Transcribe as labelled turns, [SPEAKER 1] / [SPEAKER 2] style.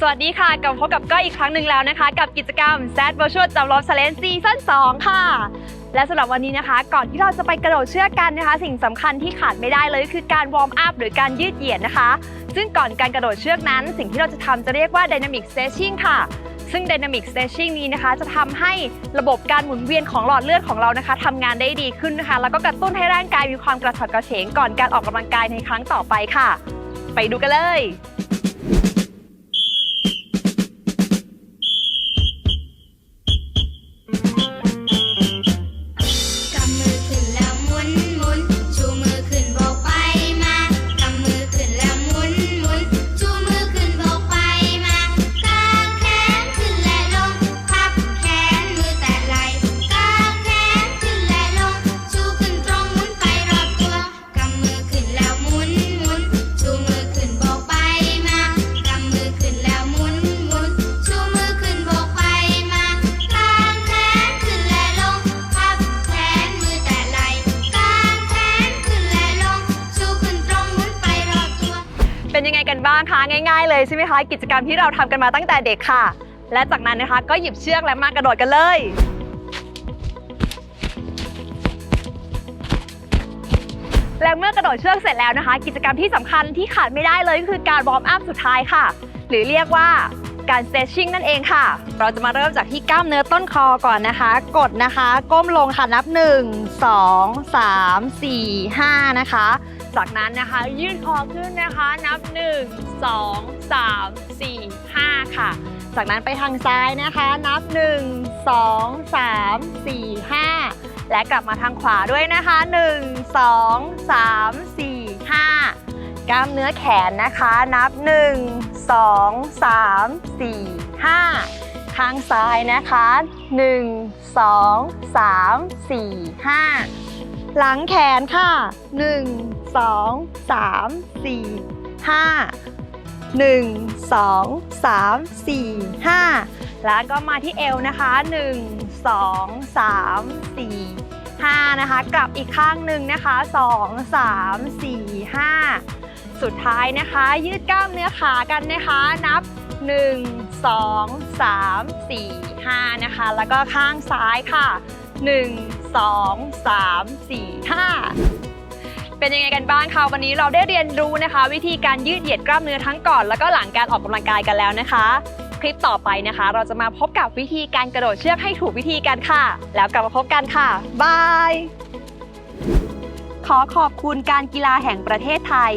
[SPEAKER 1] สวัสดีค่ะกลับพบกับก้อยอีกครั้งหนึ่งแล้วนะคะ กับกิจกรรม Z Virtual จำลอง Challenge Season 2 ค่ะ และสำหรับวันนี้นะคะ ก่อนที่เราจะไปกระโดดเชือกกันนะคะ สิ่งสำคัญที่ขาดไม่ได้เลยคือการวอร์มอัพหรือการยืดเหยียดนะคะ ซึ่งก่อนการกระโดดเชือกนั้น สิ่งที่เราจะทำจะเรียกว่า Dynamic Stretching ค่ะซึ่ง Dynamic Stretching นี้นะคะ จะทำให้ระบบการหมุนเวียนของหลอดเลือดของเรานะคะทำงานได้ดีขึ้นนะคะ แล้วก็กระตุ้นให้ร่างกายมีความกระฉับกระเฉงก่อนการออกกำลังกายในครั้งต่อไปค่ะ ไปดูกันเลย เป็นยังไงกันบ้างคะง่าย ๆ เลยใช่ไหมคะกิจกรรมที่เราทำกันมาตั้งแต่เด็กค่ะ และจากนั้นนะคะก็หยิบเชือกและมากระโดดกันเลยและเมื่อกระโดดเชือกเสร็จแล้วนะคะ กิจกรรมที่สำคัญที่ขาดไม่ได้เลยก็คือการวอร์มอัพสุดท้ายค่ะ หรือเรียกว่าการ stretching นั่นเองค่ะ เราจะมาเริ่มจากที่กล้ามเนื้อต้นคอก่อนนะคะ กดนะคะ ก้มลงค่ะนับ 1 2 3 4 5 นะคะ จากนั้นนะคะ ยืดคอขึ้นนะคะ นับ 1 2 3 4 5 ค่ะ จากนั้นไปทางซ้ายนะคะ นับ 1 2 3 4 5 และกลับมาทางขวาด้วยนะคะ 1 2 3 4 5 กล้ามเนื้อแขนนะคะ นับ 1 2 3 4 5ข้างซ้ายนะคะ 1 2 3 4 5 หลังแขนค่ะ 1 2 3 4 5 1 2 3 4 5 แล้วก็มาที่เอวนะคะ 1 2 3 4 5 นะคะ กลับอีกข้างหนึ่งนะคะ 2 3 4 5 สุดท้ายนะคะ ยืดกล้ามเนื้อขากันนะคะ นับ 1 2 3 4 5 นะคะ แล้วก็ข้างซ้ายค่ะ 1 2 3 4 5เป็นยังไงกันบ้างคะวันนี้เราได้เรียนรู้นะคะ วิธีการยืดเหยียดกล้ามเนื้อทั้งก่อน แล้วก็หลังการออกกำลังกายกันแล้วนะคะ คลิปต่อไปนะคะ เราจะมาพบกับวิธีการกระโดดเชือกให้ถูกวิธีกันค่ะ แล้วกลับมาพบกันค่ะบายขอขอบคุณการกีฬาแห่งประเทศไทย